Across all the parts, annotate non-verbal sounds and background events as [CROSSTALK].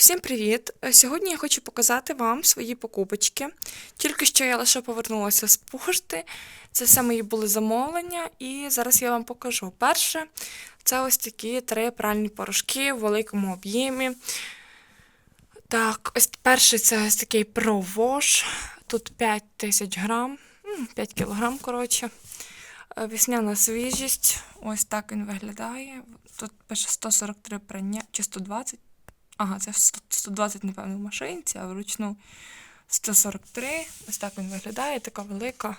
Всім привіт! Е, Сьогодні я хочу показати вам свої покупочки. Тільки що я лише повернулася з пошти. Це все мої були замовлення, і зараз я вам покажу. Перше, це ось такі три пральні порошки в великому об'ємі. Так, ось перший це ось такий Wash. Тут 5 тисяч грам, 5 кілограм, коротше. Е, Весняна свіжість. Ось так він виглядає. Тут пише 143 прання чи 120. Ага, це 120, напевно, в машинці, а вручну 143. Ось так він виглядає, така велика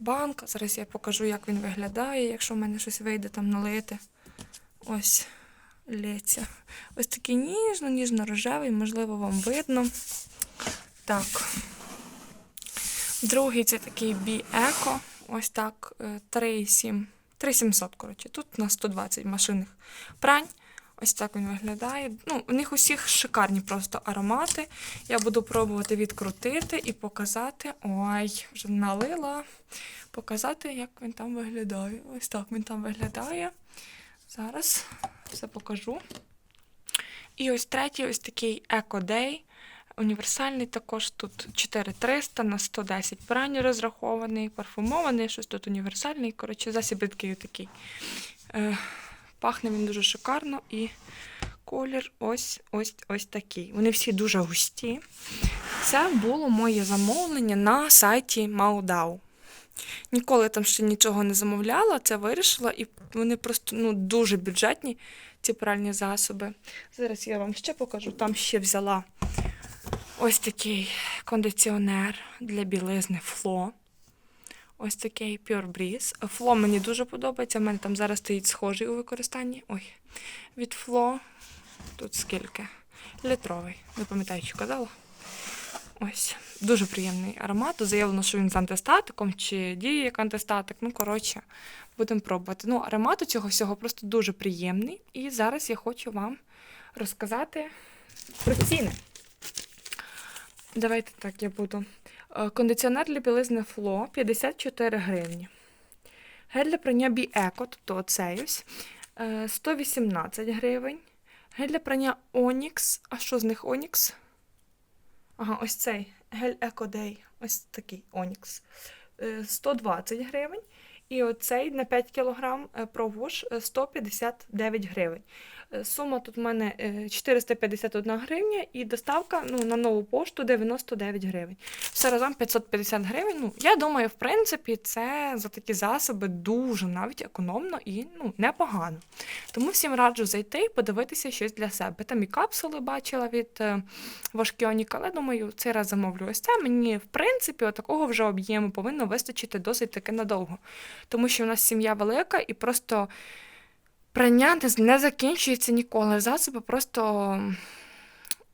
банка. Зараз я покажу, як він виглядає, якщо в мене щось вийде там налити. Ось лється. Ось такий ніжно, ніжно-рожевий, можливо, вам видно. Так. Другий це такий Бі Еко. Ось так, е, 3,7. 3700, коротше. Тут на 120 машинних прань. Ось так він виглядає. Ну, у них усіх шикарні просто аромати. Я буду пробувати відкрутити і показати. Ой, вже налила. Показати, як він там виглядає. Ось так він там виглядає. Зараз все покажу. І ось третій, ось такий Day. Універсальний також тут 4300 на 110 прань розрахований, парфумований, щось тут універсальний. Коротше, засіб рідкий такий. Пахне він дуже шикарно і колір ось ось ось такий. Вони всі дуже густі. Це було моє замовлення на сайті Маудау. Ніколи там ще нічого не замовляла, це вирішила, і вони просто ну, дуже бюджетні, ці пральні засоби. Зараз я вам ще покажу. Там ще взяла ось такий кондиціонер для білизни Фло. Ось такий Pure Breeze. Фло мені дуже подобається. У мене там зараз стоїть схожий у використанні. Ой, від Фло. Тут скільки? Літровий. Не пам'ятаю, що казала. Ось. Дуже приємний аромат. Заявлено, що він з антистатиком чи діє як антистатик. Ну, коротше, будемо пробувати. Ну, аромат у цього всього просто дуже приємний. І зараз я хочу вам розказати про ціни. Давайте так я буду. Е, Кондиціонер для білизни Фло 54 гривні. Гель для прання Бі-Еко, тобто оцей ось, е, 118 гривень. Гель для прання Онікс. А що з них Онікс? Ага, ось цей гель Еко Дей. Ось такий Онікс. 120 гривень. І оцей на 5 кг провош 159 гривень. Е, Сума тут в мене е, 451 гривня і доставка ну, на нову пошту 99 гривень. Все разом 550 гривень. Ну, я думаю, в принципі, це за такі засоби дуже навіть економно і ну, непогано. Тому всім раджу зайти і подивитися щось для себе. Там і капсули бачила від е, Важкіонік, але думаю, цей раз замовлю ось це. Мені, в принципі, такого вже об'єму повинно вистачити досить таки надовго. Тому що в нас сім'я велика і просто прання не, закінчується ніколи. Засоби просто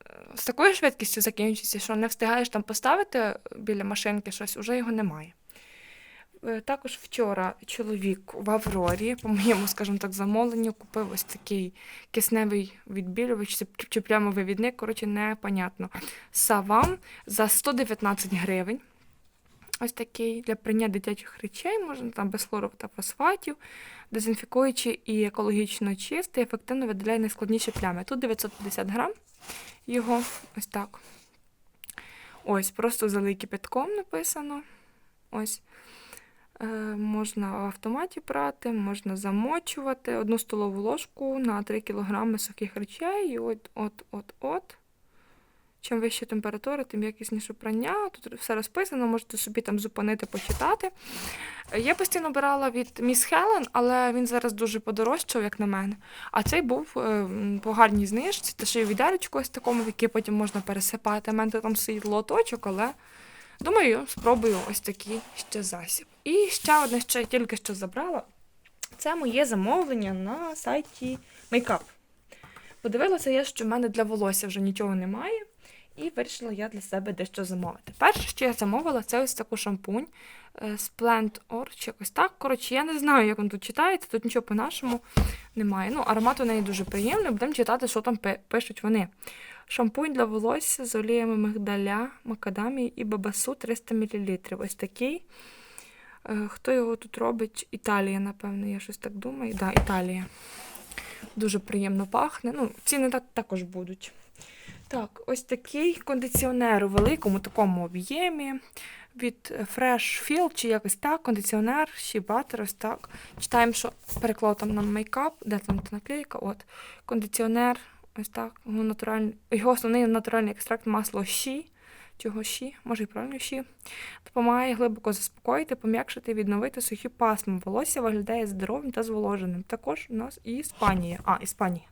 е, з такою швидкістю закінчуються, що не встигаєш там поставити біля машинки щось, уже його немає. Е, Також вчора чоловік в Аврорі, по моєму, скажімо так, замовленню, купив ось такий кисневий відбілювач чи прямо вивідник, коротше, непонятно. Савам за 119 гривень. Ось такий для прання дитячих речей, можна там без хлору та фосфатів, дезінфікуючий і екологічно чистий, ефективно видаляє найскладніші плями. Тут 950 грам його, ось так. Ось, просто залий кипятком написано. Ось. Е, можна в автоматі прати, можна замочувати одну столову ложку на 3 кг сухих речей. І от, от, от, от. Чим вища температура, тим якісніше прання. Тут все розписано, можете собі там зупинити, почитати. Е, Я постійно брала від Міс Хелен, але він зараз дуже подорожчав, як на мене. А цей був е, по гарній знижці, та ще й відеречко ось такому, в яке потім можна пересипати. У мене там стоїть лоточок, але думаю, спробую ось такий ще засіб. І ще одне, що я тільки що забрала, це моє замовлення на сайті Makeup. Подивилася я, що в мене для волосся вже нічого немає. І вирішила я для себе дещо замовити. Перше, що я замовила, це ось таку шампунь Splend Or, чи якось так. Коротше, я не знаю, як він тут читається, тут нічого по-нашому немає. Ну, аромат у неї дуже приємний, будемо читати, що там пишуть вони. Шампунь для волосся з оліями мигдаля, макадамії і бабасу 300 мл. Ось такий. Е, Хто його тут робить? Італія, напевно, я щось так думаю. Так, да, Італія. Дуже приємно пахне. Ну, ціни так, також будуть. Так, ось такий кондиціонер у великому такому об'ємі від Fresh Feel, чи якось так, кондиціонер, батер, ось так. Читаємо, що переклав там на мейкап, де там та наклейка, от. Кондиціонер, ось так, його, основний натуральний екстракт масло щі, чого щі, може і правильно щі, допомагає глибоко заспокоїти, пом'якшити, відновити сухі пасми. Волосся виглядає здоровим та зволоженим. Також у нас і Іспанія. А, Іспанія.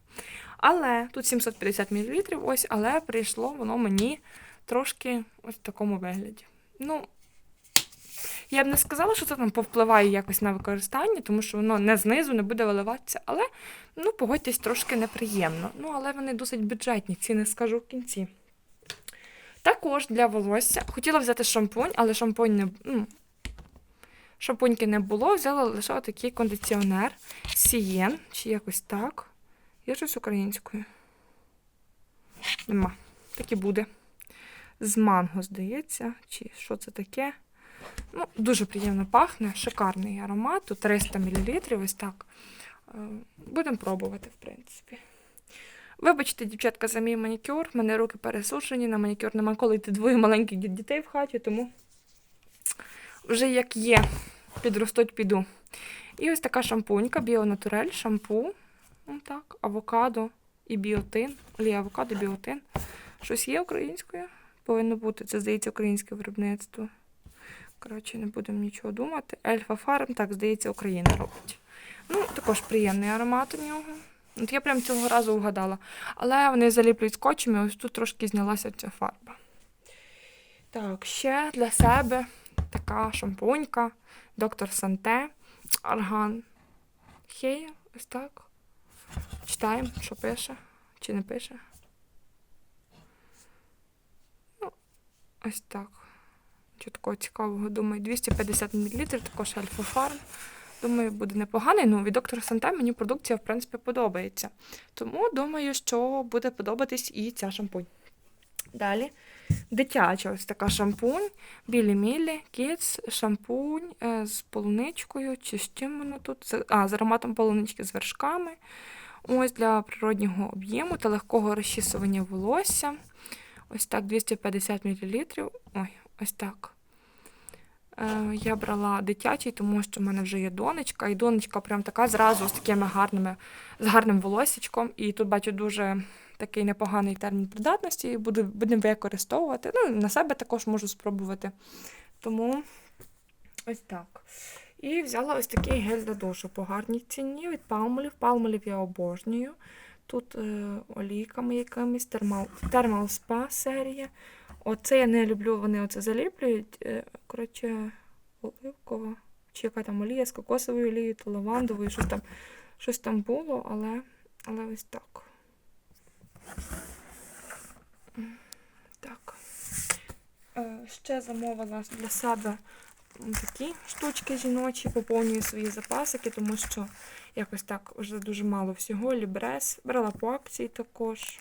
Але тут 750 мл, ось, але прийшло воно мені трошки ось в такому вигляді. Ну, я б не сказала, що це там повпливає якось на використання, тому що воно не знизу не буде виливатися, але ну, погодьтесь трошки неприємно. Ну, але вони досить бюджетні, ціни скажу в кінці. Також для волосся хотіла взяти шампунь, але шампунь не ну, шампуньки не було, взяла лише такий кондиціонер Сієн, чи якось так. Є щось українською? Нема. Так і буде. З манго, здається, чи що це таке. Ну, дуже приємно пахне, шикарний аромат, тут 300 мл, ось так. Е, Будемо пробувати, в принципі. Вибачте, дівчатка, за мій манікюр. В мене руки пересушені, на манікюр нема коли йти двоє маленьких дітей в хаті, тому вже як є, підростуть, піду. І ось така шампунька, біонатурель, шампу. Ну, так, авокадо і біотин. Олія авокадо, біотин. Щось є українською? Повинно бути. Це, здається, українське виробництво. Коротше, не будемо нічого думати. Ельфа Фарм, так, здається, Україна робить. Ну, також приємний аромат у нього. От я прям цього разу вгадала. Але вони заліплюють скотчем, і ось тут трошки знялася ця фарба. Так, ще для себе така шампунька. Доктор Санте. Арган. Хея, ось так. Читаємо, що пише, чи не пише. Ну, ось так. Що такого цікавого, думаю, 250 мл, також Альфа Фарм. Думаю, буде непоганий. Ну, від доктора Санте мені продукція, в принципі, подобається. Тому думаю, що буде подобатись і ця шампунь. Далі. Дитяча ось така шампунь. Білі Мілі, Kids, шампунь е, з полуничкою. Чи з чим воно тут? А, з ароматом полунички з вершками. Ось для природнього об'єму та легкого розчісування волосся. Ось так 250 мл. Ой, ось так. Е, я брала дитячий, тому що в мене вже є донечка, і донечка прям така зразу з такими гарними, з гарним волосічком. І тут бачу дуже такий непоганий термін придатності, буду, будемо використовувати. Ну, на себе також можу спробувати. Тому ось так. І взяла ось такий гель для душу по гарній ціні від Palmolive. Palmolive я обожнюю. Тут е, олійками якимись, термал, термал спа серія. Оце я не люблю, вони оце заліплюють. Е, коротше, оливкова, чи яка там олія з кокосовою олією, то лавандовою, щось там, щось там було, але, але ось так. Так. Е, ще замовила для себе такі штучки жіночі, поповнюю свої запасики, тому що якось так вже дуже мало всього. Лібрес. Брала по акції також.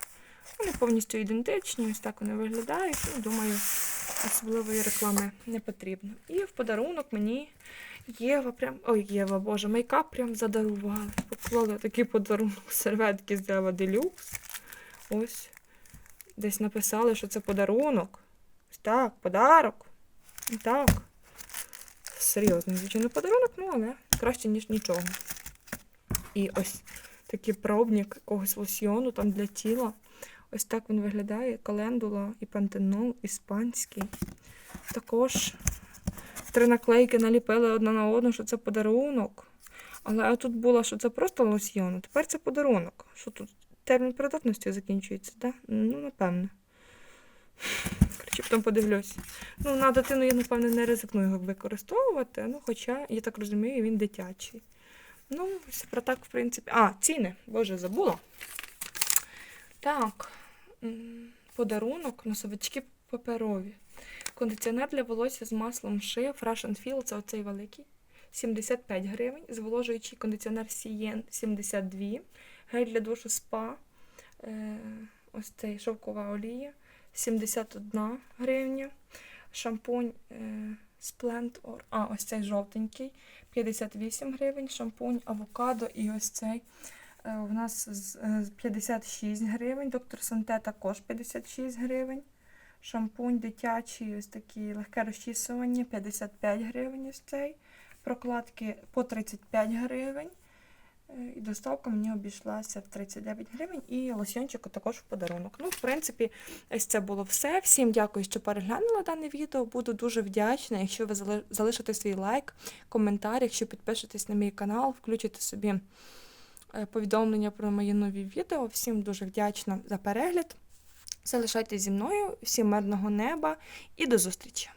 Вони повністю ідентичні, ось так вони виглядають. Ну, думаю, особливої реклами не потрібно. І в подарунок мені Єва прям. Ой, Єва, Боже, мейкап прям задарували. Поклали такий подарунок [LAUGHS] серветки з Єва Делюкс. Ось. Десь написали, що це подарунок. Ось так, подарок. Так. Серйозний, звичайно, подарунок, ну але краще, ніж нічого. І ось такий пробник якогось лосьйону там для тіла. Ось так він виглядає. Календула і пантенол іспанський. Також три наклейки наліпили одна на одну, що це подарунок. Але тут було, що це просто лосьйон, а тепер це подарунок. Що тут термін придатності закінчується, так? Ну, напевно. Коротше, потім подивлюсь. Ну, на дитину я, напевно, не ризикну його використовувати, ну, хоча, я так розумію, він дитячий. Ну, ось про так, в принципі. А, ціни, боже, забула. Так, подарунок, носовички паперові. Кондиціонер для волосся з маслом шия Fresh and Feel, це оцей великий. 75 гривень. Зволожуючий кондиціонер Сієн 72. Гель для душу спа. Е, ось цей шовкова олія 71 гривня. Шампунь е, Splendor. А, ось цей жовтенький 58 гривень. Шампунь авокадо і ось цей Е, У нас е, 56 гривень, доктор Санте також 56 гривень. Шампунь дитячий, ось такий легке розчісування 55 гривень ось цей. Прокладки по 35 гривень. Е, І доставка мені обійшлася в 39 гривень, і лосьончик також в подарунок. Ну, в принципі, ось це було все. Всім дякую, що переглянули дане відео. Буду дуже вдячна, якщо ви залишите свій лайк, коментар, якщо підпишетесь на мій канал, включите собі е, повідомлення про мої нові відео. Всім дуже вдячна за перегляд. Залишайтесь зі мною, всім мирного неба і до зустрічі!